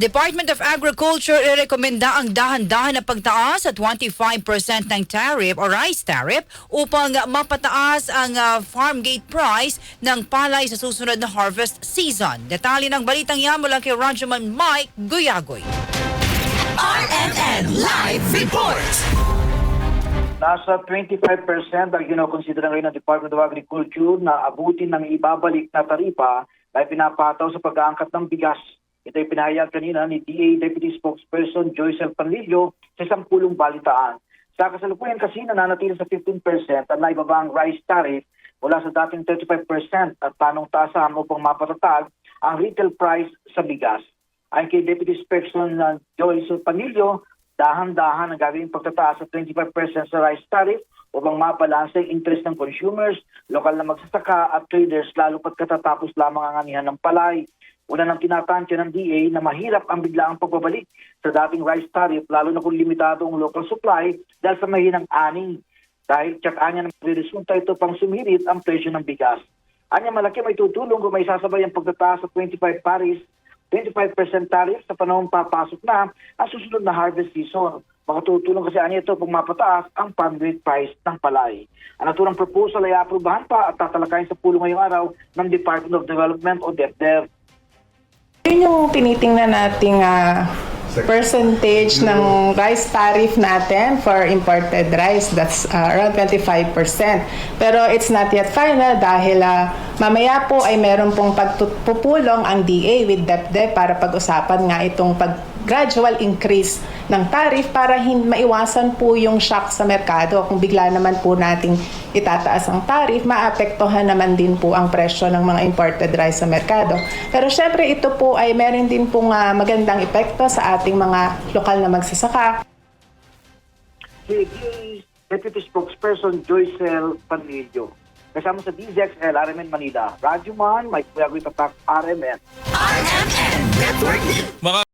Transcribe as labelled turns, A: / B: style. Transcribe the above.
A: Department of Agriculture irekomenda ang dahan-dahan na pagtaas sa 25% ng tariff o rice tariff upang mapataas ang ah, farm gate price ng palay sa susunod na harvest season. Detalye ng balitang yan mula kay Rajaman Mike Guyagoy.
B: RMN Live Report!
C: Nasa 25% ang kinokonsidera ngayon ng Department of Agriculture na abutin ng ibabalik na taripa na pinapataw sa pag-aangkat ng bigas. Ito ay pinahayag kanina ni DA Deputy Spokesperson Joyce El Panlillo sa isang pulong balitaan. Sa kasalukuyan kasi nananatili sa 15% ang naibabang rice tariff mula sa dating 35% at tanong tasan upang mapatatag ang retail price sa bigas. Ayon kay Deputy Spokesperson uh, Joyce Panlillo, dahan-dahan ang gagawing pagtataas sa 25% sa rice tariff upang mabalanse ang interest ng consumers, lokal na magsasaka at traders lalo pat katatapos lamang ang anihan ng palay. Una nang tinatansya ng DA na mahirap ang biglaang pagbabalik sa dating rice tariff lalo na kung limitado ang local supply dahil sa mahinang ani. Dahil tsakaan niya na magresulta ito pang sumirit ang presyo ng bigas. Anya malaki may tutulong kung may sasabay ang pagtataas sa 25 paris 25% tariff sa panahon papasok na ang susunod na harvest season. Makatutulong kasi ano ito pag mapataas ang gate price ng palay. Ang naturang proposal ay aprubahan pa at tatalakayin sa pulo ngayong araw ng Department of Development o DepDev.
D: Yun yung tinitingnan nating ah, percentage ng rice tariff natin for imported rice. That's ah, around 25%. Pero it's not yet final dahil ah, mamaya po ay meron pong pagpupulong ang DA with DepDep para pag-usapan nga itong pag gradual increase ng tariff para hin- maiwasan po yung shock sa merkado. Kung bigla naman po nating itataas ang tariff, maapektuhan naman din po ang presyo ng mga imported rice sa merkado. Pero syempre ito po ay meron din pong ah, magandang epekto sa ating mga lokal na magsasaka.
C: DA Deputy Spokesperson Joycel Panillo. Kasama sa DZXL, RMN Manila. Radyo Man, Mike Puyagoy Tatak, RMN.
B: RMN Network
E: Mga